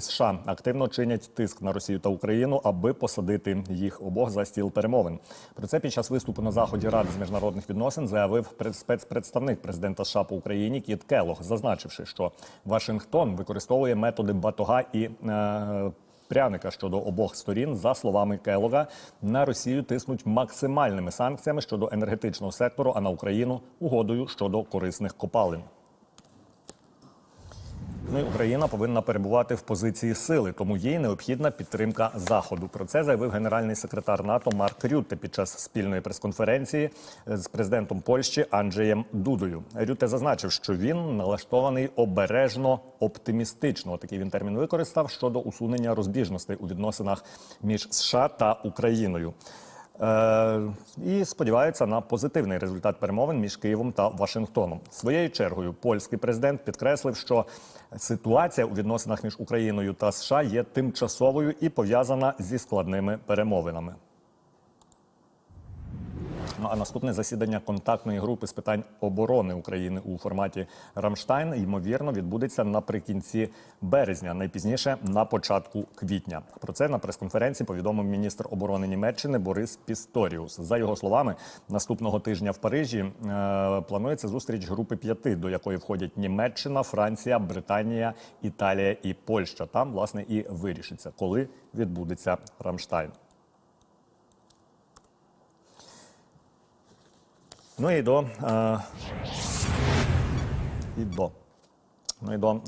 США активно чинять тиск на Росію та Україну, аби посадити їх обох за стіл перемовин. Про це під час виступу на заході Ради з міжнародних відносин заявив пред- спецпредставник президента США по Україні Кіт Келлог, зазначивши, що Вашингтон використовує методи батога і е, пряника щодо обох сторін. За словами Келлога, на Росію тиснуть максимальними санкціями щодо енергетичного сектору, а на Україну угодою щодо корисних копалин. Україна повинна перебувати в позиції сили, тому їй необхідна підтримка заходу. Про це заявив генеральний секретар НАТО Марк Рютте під час спільної прес-конференції з президентом Польщі Анджеєм Дудою. Рютте зазначив, що він налаштований обережно оптимістично. Такий він термін використав щодо усунення розбіжностей у відносинах між США та Україною. Е, і сподіваються на позитивний результат перемовин між Києвом та Вашингтоном. Своєю чергою польський президент підкреслив, що ситуація у відносинах між Україною та США є тимчасовою і пов'язана зі складними перемовинами. Ну а наступне засідання контактної групи з питань оборони України у форматі Рамштайн ймовірно відбудеться наприкінці березня, найпізніше на початку квітня. Про це на прес-конференції повідомив міністр оборони Німеччини Борис Пісторіус. За його словами, наступного тижня в Парижі е, планується зустріч групи п'яти, до якої входять Німеччина, Франція, Британія, Італія і Польща. Там власне і вирішиться, коли відбудеться Рамштайн. Ну і до. Е, і до. Ну і до е,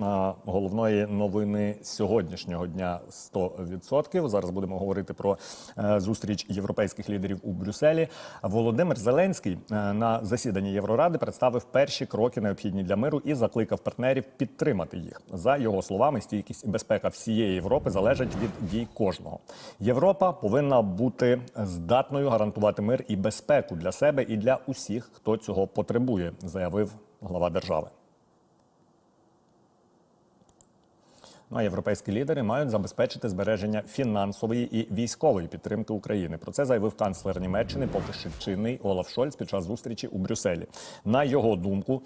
головної новини сьогоднішнього дня 100%. Зараз будемо говорити про е, зустріч європейських лідерів у Брюсселі. Володимир Зеленський е, на засіданні Євроради представив перші кроки необхідні для миру і закликав партнерів підтримати їх. За його словами, стійкість і безпека всієї Європи залежать від дій кожного. Європа повинна бути здатною гарантувати мир і безпеку для себе і для усіх, хто цього потребує, заявив глава держави. Ну а європейські лідери мають забезпечити збереження фінансової і військової підтримки України. Про це заявив канцлер Німеччини, поки що чинний Олаф Шольц під час зустрічі у Брюсселі. На його думку,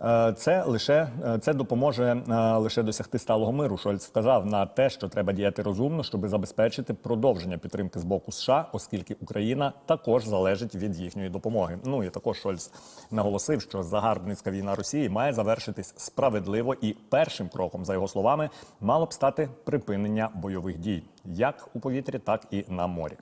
е, це лише е, це допоможе е, лише досягти сталого миру. Шольц вказав на те, що треба діяти розумно, щоб забезпечити продовження підтримки з боку США, оскільки Україна також залежить від їхньої допомоги. Ну і також Шольц наголосив, що загарбницька війна Росії має завершитись справедливо, і першим кроком, за його словами, мало б стати припинення бойових дій як у повітрі, так і на морі.